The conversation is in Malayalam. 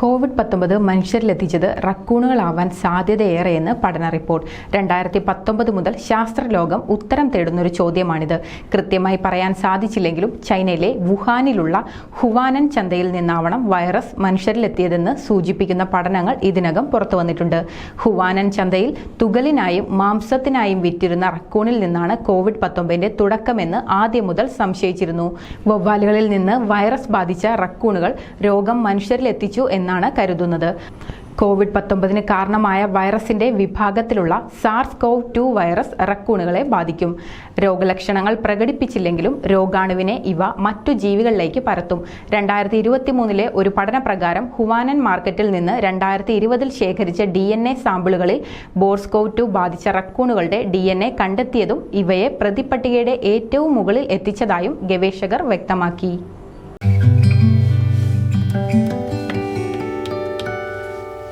കോവിഡ് പത്തൊമ്പത് മനുഷ്യരിലെത്തിച്ചത് റക്കൂണുകളാവാൻ സാധ്യതയേറെയെന്ന് പഠന റിപ്പോർട്ട്. രണ്ടായിരത്തി പത്തൊമ്പത് മുതൽ ശാസ്ത്രലോകം ഉത്തരം തേടുന്നൊരു ചോദ്യമാണിത്. കൃത്യമായി പറയാൻ സാധിച്ചില്ലെങ്കിലും ചൈനയിലെ വുഹാനിലുള്ള ഹുവാനൻ ചന്തയിൽ നിന്നാവണം വൈറസ് മനുഷ്യരിലെത്തിയതെന്ന് സൂചിപ്പിക്കുന്ന പഠനങ്ങൾ ഇതിനകം പുറത്തുവന്നിട്ടുണ്ട് ഹുവാനൻ ചന്തയിൽ തുകലിനായും മാംസത്തിനായും വിറ്റിരുന്ന റക്കൂണിൽ നിന്നാണ് കോവിഡ് പത്തൊമ്പതിന്റെ തുടക്കമെന്ന് ആദ്യം മുതൽ സംശയിച്ചിരുന്നു. വവ്വാലുകളിൽ നിന്ന് വൈറസ് ബാധിച്ച റക്കൂണുകൾ രോഗം മനുഷ്യരിലെത്തിച്ചു എന്നാണ് കരുതുന്നത്. കോവിഡ് പത്തൊമ്പതിന് കാരണമായ വൈറസിന്റെ വിഭാഗത്തിലുള്ള സാർസ് കോവ് ടു വൈറസ് റക്കൂണുകളെ ബാധിക്കും. രോഗലക്ഷണങ്ങൾ പ്രകടിപ്പിച്ചില്ലെങ്കിലും രോഗാണുവിനെ ഇവ മറ്റു ജീവികളിലേക്ക് പരത്തും. രണ്ടായിരത്തി ഇരുപത്തി മൂന്നിലെ ഒരു പഠനപ്രകാരം ഹുവാനൻ മാർക്കറ്റിൽ നിന്ന് രണ്ടായിരത്തി ഇരുപതിൽ ശേഖരിച്ച ഡി എൻ എ സാമ്പിളുകളിൽ ബോർസ്കോവ് ടു ബാധിച്ച റക്കൂണുകളുടെ ഡി എൻ എ കണ്ടെത്തിയതും ഇവയെ പ്രതിപട്ടികയുടെ ഏറ്റവും മുകളിൽ എത്തിച്ചതായും ഗവേഷകർ വ്യക്തമാക്കി.